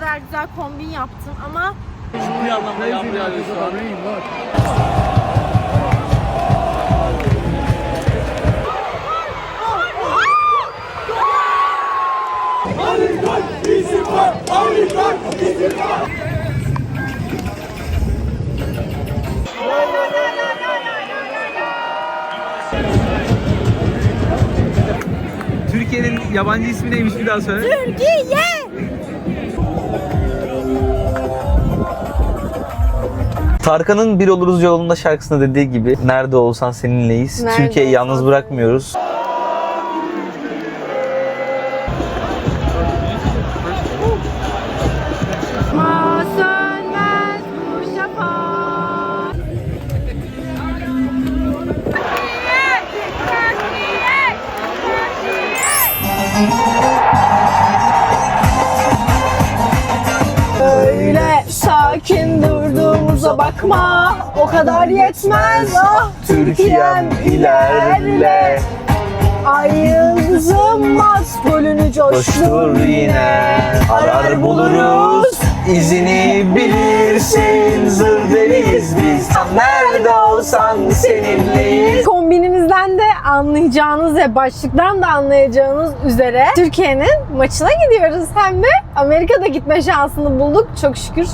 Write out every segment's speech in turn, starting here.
kadar güzel kombin yaptım ama Bir anlamda yağmur yağıyor şu an. Türkiye'nin yabancı ismi neymiş bir daha söyle. Türkiye! Tarkan'ın Bir Oluruz Yolunda şarkısında dediği gibi nerede olsan seninleyiz. Nerede Türkiye'yi yalnız olsan bırakmıyoruz. Bakma O kadar yetmez. Ah Türkiye'm ilerle. Ay yıldızım maskolünü coştur. Yine. Arar buluruz. izini bilirsin. Zır deliyiz biz. Nerede olsan seninleyiz. Kombinimizden de anlayacağınız ve başlıktan da anlayacağınız üzere Türkiye'nin maçına gidiyoruz. Hem de Amerika'da gitme şansını bulduk. Çok şükür.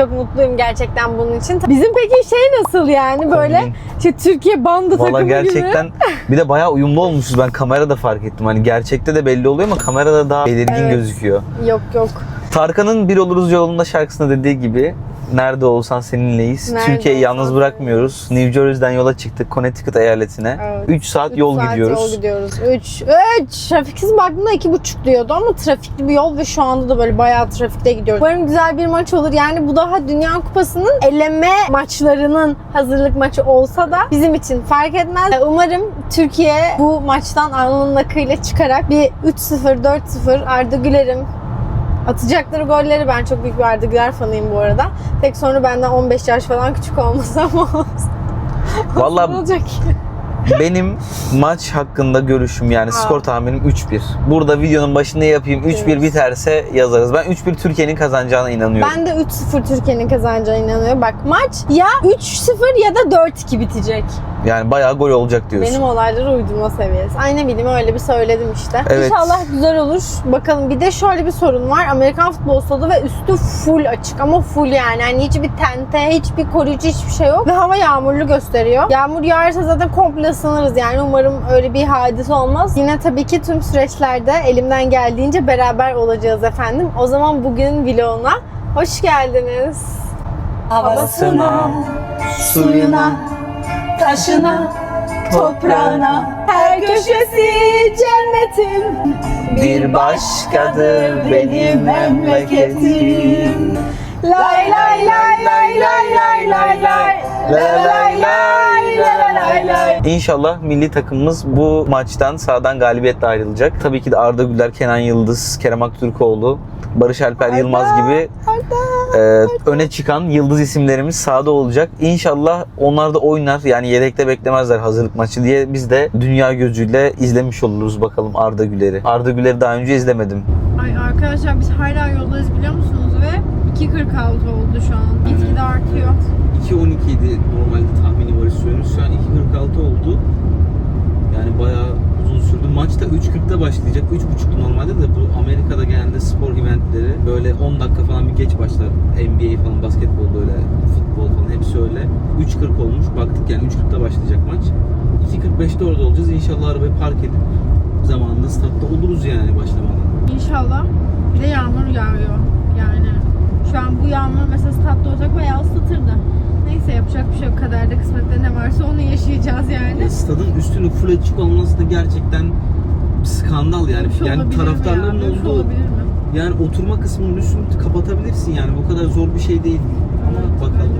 Çok mutluyum gerçekten bunun için. Bizim peki şey nasıl yani böyle işte Türkiye bandı Valla takımı gerçekten gibi. bir de bayağı uyumlu olmuşuz ben kamerada fark ettim. Hani gerçekte de belli oluyor ama kamerada daha belirgin Evet. gözüküyor. Yok yok. Tarkan'ın Bir Oluruz Yolunda şarkısında dediği gibi nerede olsan seninleyiz. Nerede Türkiye'yi yalnız olsan bırakmıyoruz. New Jersey'den yola çıktık Connecticut eyaletine. Evet. 3 saat Üç yol saat gidiyoruz. yol gidiyoruz. 3. 3. Trafiksiz baktığımda 2,5 diyordu ama trafikli bir yol ve şu anda da böyle bayağı trafikte gidiyoruz. Umarım güzel bir maç olur. Yani bu daha Dünya Kupası'nın eleme maçlarının hazırlık maçı olsa da bizim için fark etmez. Umarım Türkiye bu maçtan alnının akıyla çıkarak bir 3-0, 4-0 Arda Güler'im Atacakları golleri ben çok büyük bir Arda Güler fanıyım bu arada. Tek sonra benden 15 yaş falan küçük olması ama olsun. Valla olacak ki? benim maç hakkında görüşüm yani skor tahminim 3-1. Burada videonun başında yapayım 3-1 Evet. biterse yazarız. Ben 3-1 Türkiye'nin kazanacağına inanıyorum. Ben de 3-0 Türkiye'nin kazanacağına inanıyorum. Bak maç ya 3-0 ya da 4-2 bitecek. Yani bayağı gol olacak diyorsun. Benim olayları uydurma seviyesi. Ay ne bileyim öyle bir söyledim işte. Evet. İnşallah güzel olur. Bakalım bir de şöyle bir sorun var. Amerikan futbol stadı ve üstü full açık ama full yani. Hani hiçbir tente, hiçbir koruyucu hiçbir şey yok. Ve hava yağmurlu gösteriyor. Yağmur yağarsa zaten komple ısınırız yani. Umarım öyle bir hadise olmaz. Yine tabii ki tüm süreçlerde elimden geldiğince beraber olacağız efendim. O zaman bugün vloguna hoş geldiniz. Havasına, suyuna, taşına, toprağına Her köşesi cennetin Bir başkadır benim memleketim. Lay lay lay lay lay lay lay lay La İnşallah milli takımımız bu maçtan sağdan galibiyetle ayrılacak. Tabii ki de Arda Güler, Kenan Yıldız, Kerem Aktürkoğlu, Barış Alper Yılmaz gibi e, öne çıkan yıldız isimlerimiz sahada olacak. İnşallah onlar da oynar. Yani yedekte beklemezler hazırlık maçı diye biz de dünya gözüyle izlemiş oluruz bakalım Arda Güler'i. Arda Güler'i daha önce izlemedim. Ay arkadaşlar biz hala yoldayız biliyor musunuz ve 2.46 oldu şu an. Gitgide artıyor. 2.12 idi normalde tahmini Barış söylüyoruz. Şu an 2.46 oldu. Yani bayağı uzun sürdü. Maç da 3.40'da başlayacak. 3.30'da normalde de bu Amerika'da genelde spor eventleri böyle 10 dakika falan bir geç başlar. NBA falan, basketbol böyle, futbol falan hepsi öyle. 3.40 olmuş. Baktık yani 3.40'da başlayacak maç. 2.45'te orada olacağız. İnşallah arabayı park edip zamanında statta oluruz yani başlamadan. İnşallah. Bir de yağmur yağıyor. Yani şu an bu yağmur mesela statta olacak bayağı ıslatırdı. Neyse yapacak bir şey yok. Kaderde kısmette ne varsa onu yaşayacağız yani. Ya stadın üstünün full açık olması da gerçekten bir skandal yani. Şey yani taraftarların ya? Olduğu olabilir mi? yani oturma kısmının üstünü kapatabilirsin yani. Bu kadar zor bir şey değil. Ama bakalım.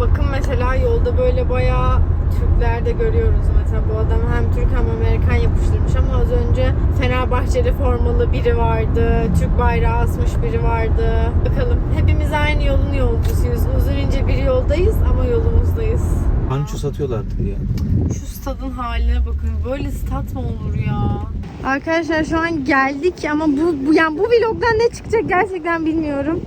Bakın mesela yolda böyle bayağı Türkler de görüyoruz mesela bu adam hem Türk hem Amerikan yapıştırmış ama az önce Fenerbahçeli formalı biri vardı, Türk bayrağı asmış biri vardı. Bakalım hepimiz aynı yolun yolcusuyuz. Uzun ince bir yoldayız ama yolumuzdayız. Panço satıyorlardı ya. Şu stadın haline bakın. Böyle stat mı olur ya? Arkadaşlar şu an geldik ama bu, bu yani bu vlogdan ne çıkacak gerçekten bilmiyorum.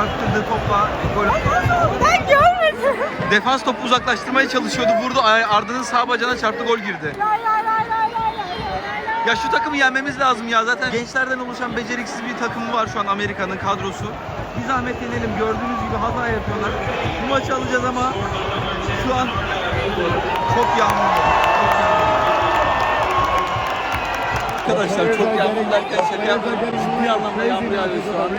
Çarptırdığı topla gol. Ben görmedim. Defans topu uzaklaştırmaya çalışıyordu. Vurdu Arda'nın sağ bacağına çarptı gol girdi. Lay lay lay lay lay lay lay lay. Ya şu takımı yenmemiz lazım ya. Zaten gençlerden oluşan beceriksiz bir takımı var şu an Amerika'nın kadrosu. Bir zahmet yenelim. Gördüğünüz gibi hata yapıyorlar. Bu maçı alacağız ama şu an çok yağmurlu. Çok yağmurlu. Arkadaşlar çok yağmur derken şaka yapıyorum. Ciddi anlamda yağmur yağıyor şu an.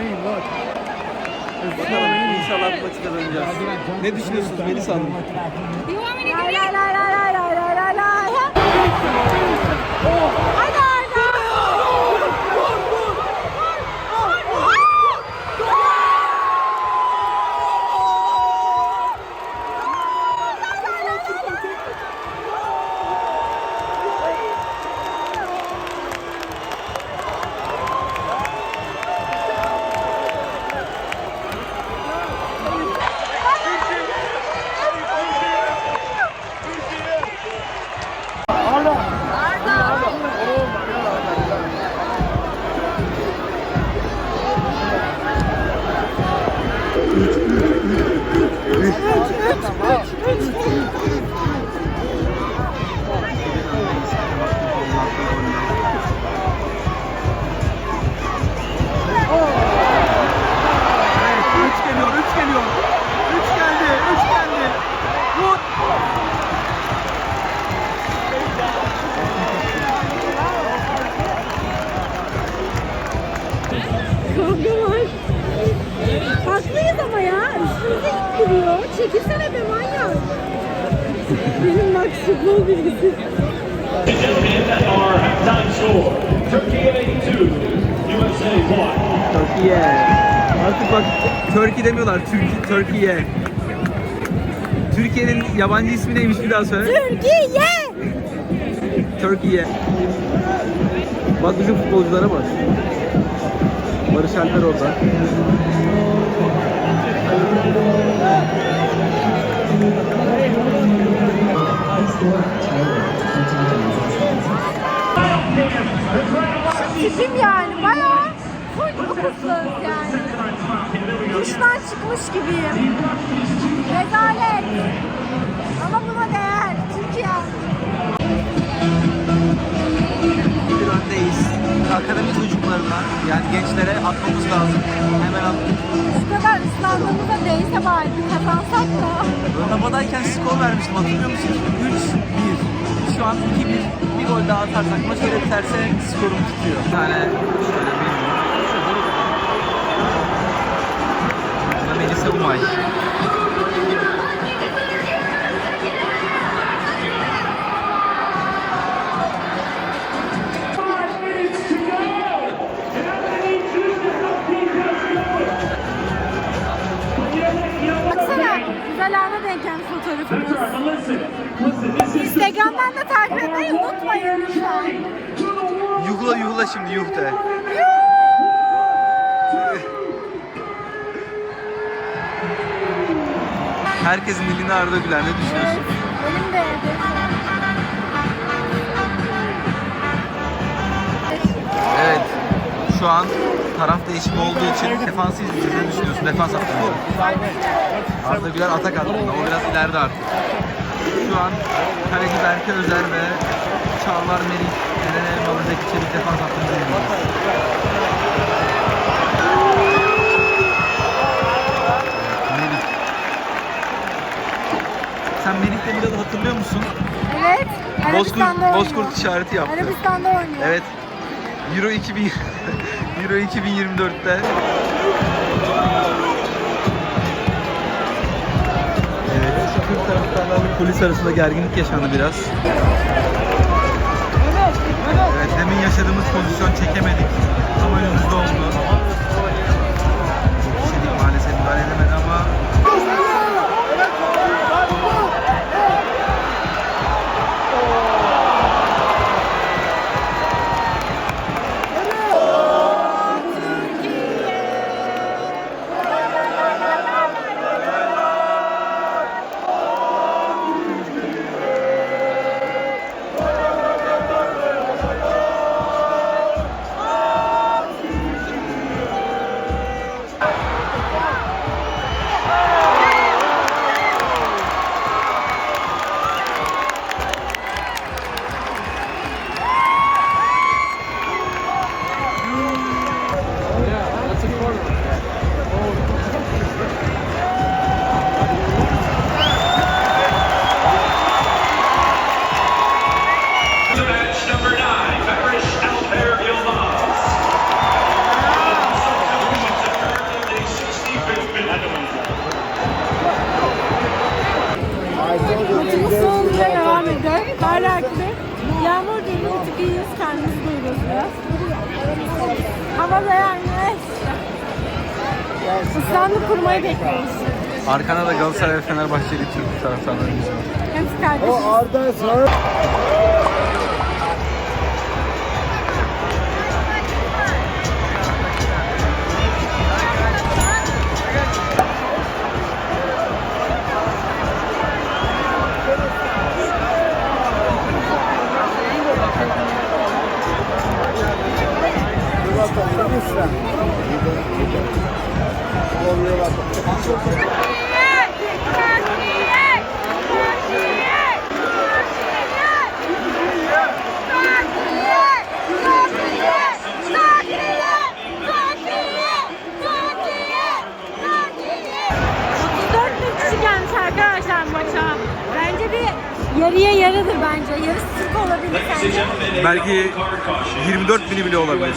Bakalım inşallah maçı kazanacağız. Ne düşünüyorsunuz Melisa Hanım? Lay lay lay lay lay lay daha söyle. Türkiye! Türkiye. Bak bizim futbolculara bak. Barış Alper orada. Tipim yani bayağı full fokusluyuz yani. Duştan çıkmış gibiyim. Rezalet. Ama buna değer. Bir öndeyiz. Akademi çocuklarına yani gençlere atmamız lazım. Hemen attık. Şu kadar ıslandığımızda değse bari kazansak da. Havadayken skor vermiştim hatırlıyor musun? 3-1. Şu an 2-1. Bir gol daha atarsak maç öyle biterse skorum tutuyor. Bir tane şöyle bir Melisa Umay. Instagram'dan da takip etmeyi unutmayın lütfen. Yuhla yuhla şimdi yuh de. Herkesin dilini Arda Güler ne düşünüyorsun? Benim de. Evet. Şu an taraf değişimi olduğu için defansı izleyeceğiz. Ne düşünüyorsun? Defans hattında. Arda Güler atak hattında. O biraz ileride artık. Şu an kaleci Berke Özer ve Çağlar Merih, Eren Elmalı, Zeki Çelik defans hattında izliyoruz. Merih. Sen Merih'le biraz hatırlıyor musun? Evet. Bozkurt, Arabistan'da oynuyor. Bozkurt işareti yaptı. Arabistan'da oynuyor. Evet. Euro 2000 Euro 2024'te. Evet, Türk taraftarlarla polis arasında gerginlik yaşandı biraz. Evet, demin yaşadığımız pozisyon çekemedik. Ama önümüzde oldu. Kişilik maalesef müdahale edemedi arkana da Galatasaray ve Fenerbahçeli Türk taraftarlarımız var. Hepsi kardeşim. Lütfen. Yarıya yarıdır bence. Yarısı Türk olabilir sence. Belki car caution. 24 bini bile olabilir.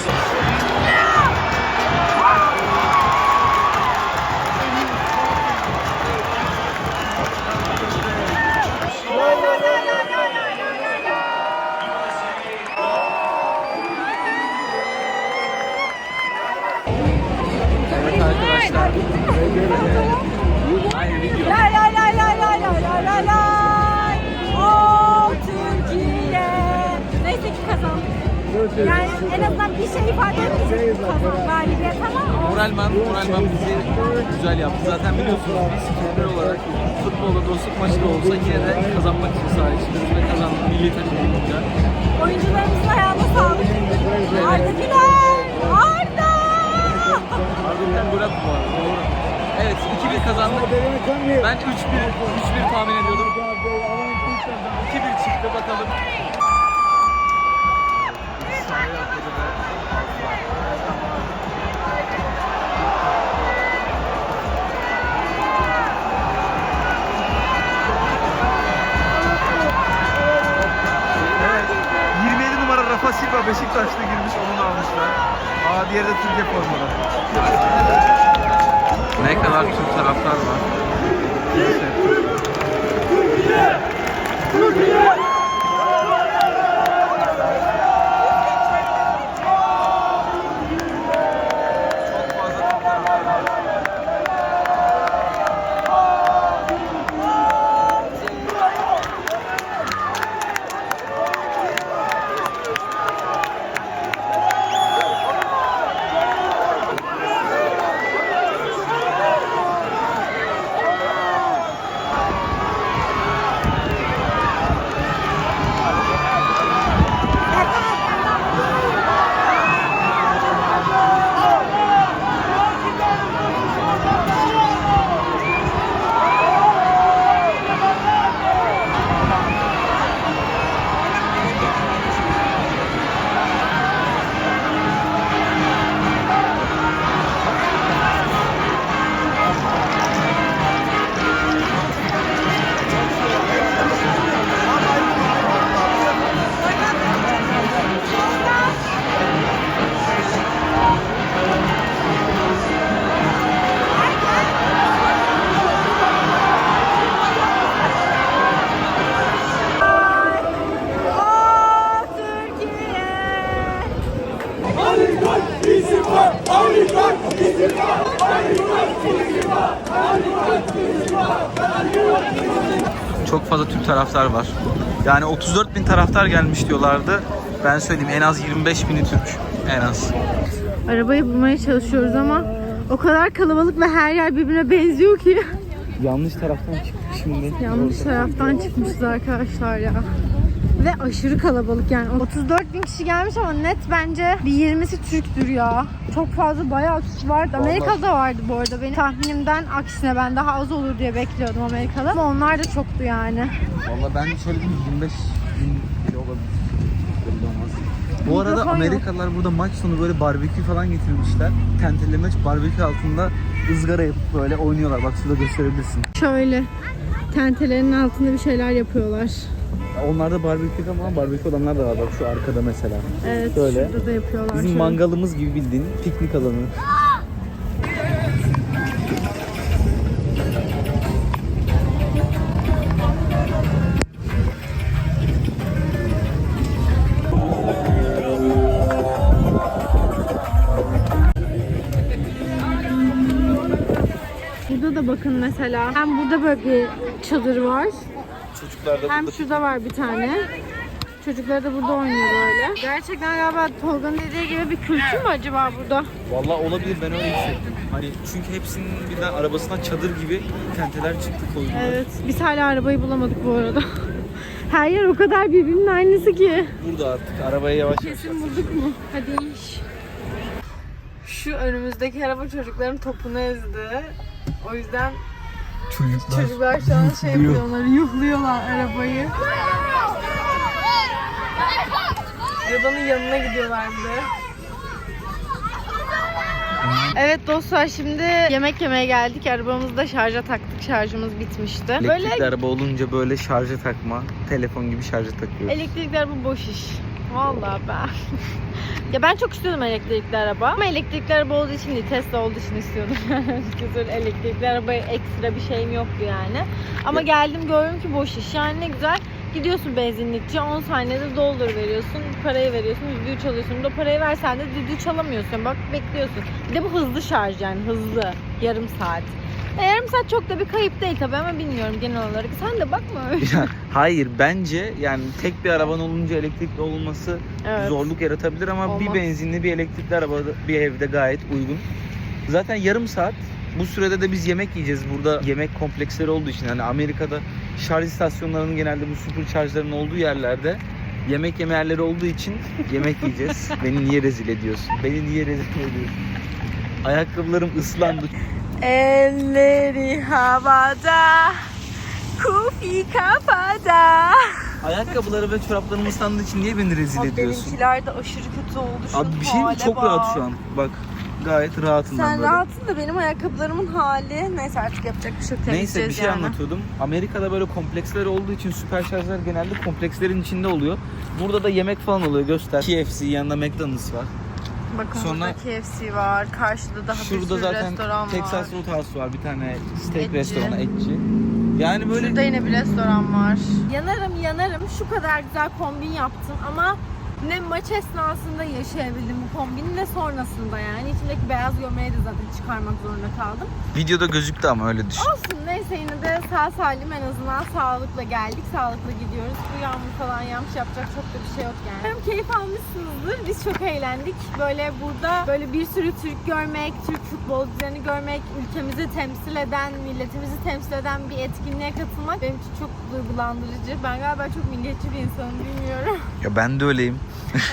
Evet arkadaşlar. Yani en azından bir şey ifade edecek kazan galibiyet ama Moralman, Moralman bizi güzel yaptı. Zaten biliyorsunuz biz Türkler olarak futbolda dostluk maçı da olsa yine de kazanmak için sahaya çıkıyoruz ve kazandık milli takım olunca. oyuncularımızın ayağına sağlık. Arda Güler! Arda! Gol attı bu arada. Doğru. Evet 2-1 kazandık. Ben 3-1 3-1 tahmin ediyordum. 2-1 çıktı bakalım. Silva Beşiktaş'ta girmiş onu almışlar. Aa diğeri de Türkiye formalı. Çok fazla Türk taraftar var. Yani 34 bin taraftar gelmiş diyorlardı. Ben söyleyeyim en az 25 bini Türk. En az. Arabayı bulmaya çalışıyoruz ama o kadar kalabalık ve her yer birbirine benziyor ki. Yanlış taraftan çıktık şimdi. Yanlış taraftan çıkmışız arkadaşlar ya. Ve aşırı kalabalık yani. 34 bin kişi gelmiş ama net bence bir 20'si Türktür ya. Çok fazla bayağı Türk vardı. Amerika'da vardı bu arada. Benim tahminimden aksine ben daha az olur diye bekliyordum Amerika'da. Ama onlar da çoktu yani. Valla ben şöyle bir 25 bin bile olabilir. Bu arada Mikrofon yok. Amerikalılar burada maç sonu böyle barbekü falan getirmişler. Tenteli maç barbekü altında ızgara yapıp böyle oynuyorlar. Bak şurada gösterebilirsin. Şöyle tentelerin altında bir şeyler yapıyorlar. Onlarda barbekü ama barbekü olanlar da var. Bak şu arkada mesela. Evet Şöyle. şurada da yapıyorlar. Bizim şöyle. mangalımız gibi bildiğin piknik alanı. Burada da bakın mesela hem burada böyle bir çadır var. Çocuklar da Hem şurada var bir tane. Çocuklar da burada oynuyor böyle. Gerçekten galiba Tolga'nın dediği gibi bir kültür mü acaba burada? Vallahi olabilir ben öyle hissettim. Hani çünkü hepsinin birden arabasından çadır gibi tenteler çıktı koydular. Evet. Biz hala arabayı bulamadık bu arada. Her yer o kadar birbirinin aynısı ki. Burada artık arabaya yavaş yavaş Kesin bulduk mu? Hadi iş. Şu önümüzdeki araba çocukların topunu ezdi. O yüzden Çocuklar. çocuklar şu an şey yapıyorlar, yuhluyorlar arabayı. Arabanın yanına gidiyorlar bir de. Evet dostlar şimdi yemek yemeye geldik. Arabamızı da şarja taktık. Şarjımız bitmişti. Elektrikli Böyle araba olunca böyle şarja takma, telefon gibi şarja takıyoruz. elektrikli araba boş iş. Vallahi ben. ya ben çok istiyordum elektrikli araba. Ama elektrikli araba olduğu için değil, Tesla olduğu için istiyordum. Güzel elektrikli arabaya ekstra bir şeyim yoktu yani. Ama geldim gördüm ki boş iş. Yani ne güzel. Gidiyorsun benzinlikçi 10 saniyede doldur veriyorsun. Parayı veriyorsun, düdüğü çalıyorsun. Da parayı versen de düdüğü çalamıyorsun. Bak bekliyorsun. Bir de bu hızlı şarj yani hızlı. Yarım saat. E, yarım saat çok da bir kayıp değil tabii ama bilmiyorum genel olarak. Sen de bakma öyle. Ya, Hayır bence yani tek bir araban olunca elektrikli olması Evet. zorluk yaratabilir ama Olmaz. bir benzinli bir elektrikli araba bir evde gayet uygun. Zaten yarım saat bu sürede de biz yemek yiyeceğiz. Burada yemek kompleksleri olduğu için hani Amerika'da şarj istasyonlarının genelde bu super şarjların olduğu yerlerde yemek yeme yerleri olduğu için yemek yiyeceğiz. Beni niye rezil ediyorsun? Beni niye rezil ediyorsun? Ayakkabılarım ıslandı. Elleri havada, kufi kafada. Ayakkabıları ve çoraplarım ıslandığı için niye beni rezil Abi ediyorsun? benimkiler de aşırı kötü oldu şu Abi bir şey mi? Çok rahat şu an. Bak gayet rahatım ben Sen böyle. rahatsın da benim ayakkabılarımın hali. Neyse artık yapacak bir şey yok. Neyse bir temizleyeceğiz şey yani. anlatıyordum. Amerika'da böyle kompleksler olduğu için süper şarjlar genelde komplekslerin içinde oluyor. Burada da yemek falan oluyor göster. KFC yanında McDonald's var. Bakın Sonra- burada KFC var. Karşıda daha bir Şurada sürü zaten restoran Texas var. Roadhouse var. Bir tane steak Etçi. restoranı etçi. Yani böyle Şurada yine bir restoran var. Yanarım yanarım. Şu kadar güzel kombin yaptım ama ne maç esnasında yaşayabildim bu kombini ne sonrasında yani. İçindeki beyaz gömleği de zaten çıkarmak zorunda kaldım. videoda gözüktü ama öyle düşün. Olsun neyse yine de sağ salim en azından sağlıkla geldik. Sağlıklı gidiyoruz. Bu yağmur falan yağmış yapacak çok da bir şey yok yani. Umarım keyif almışsınızdır. Biz çok eğlendik. Böyle burada böyle bir sürü Türk görmek, Türk futbolcularını görmek, ülkemizi temsil eden, milletimizi temsil eden bir etkinliğe katılmak benim için çok duygulandırıcı. Ben galiba çok milliyetçi bir insanım bilmiyorum. Ya ben de öyleyim.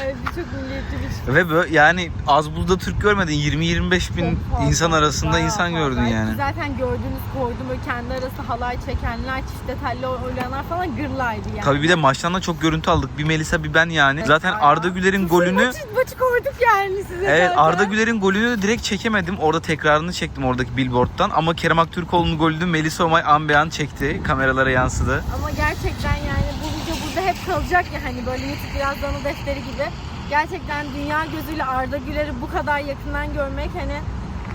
Evet çok milliyetçi bir Ve böyle yani az buzda Türk görmedin. 20-25 bin Çok fazla, insan arasında bayağı insan gördün fazla. yani. Zaten gördüğünüz koydum böyle kendi arası halay çekenler, çift detaylı oynayanlar falan gırlaydı yani. Tabii bir de maçtan da çok görüntü aldık. Bir Melisa bir ben yani. Zaten bayağı. Arda Güler'in golünü Maçı, maçı koyduk yani size Evet zaten. Arda Güler'in golünü de direkt çekemedim. Orada tekrarını çektim oradaki billboardtan. Ama Kerem Aktürkoğlu'nun golünü Melisa Omay an be an çekti. Kameralara yansıdı. Ama gerçekten yani bu hep kalacak ya hani böyle YouTube biraz anı defteri gibi. Gerçekten dünya gözüyle Arda Güler'i bu kadar yakından görmek hani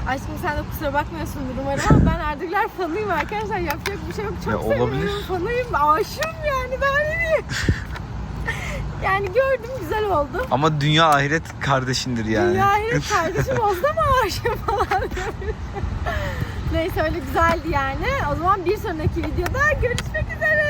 Aşkım sen de kusura bakmıyorsundur umarım ama ben Arda Güler fanıyım arkadaşlar yapacak bir şey yok. Çok Ya seviyorum olabilir. fanıyım aşığım yani daha ne diyeyim. yani gördüm güzel oldu. Ama dünya ahiret kardeşindir yani. Dünyayı kardeşim olsa mı aşığım falan diyorum. Neyse öyle güzeldi yani. O zaman bir sonraki videoda görüşmek üzere.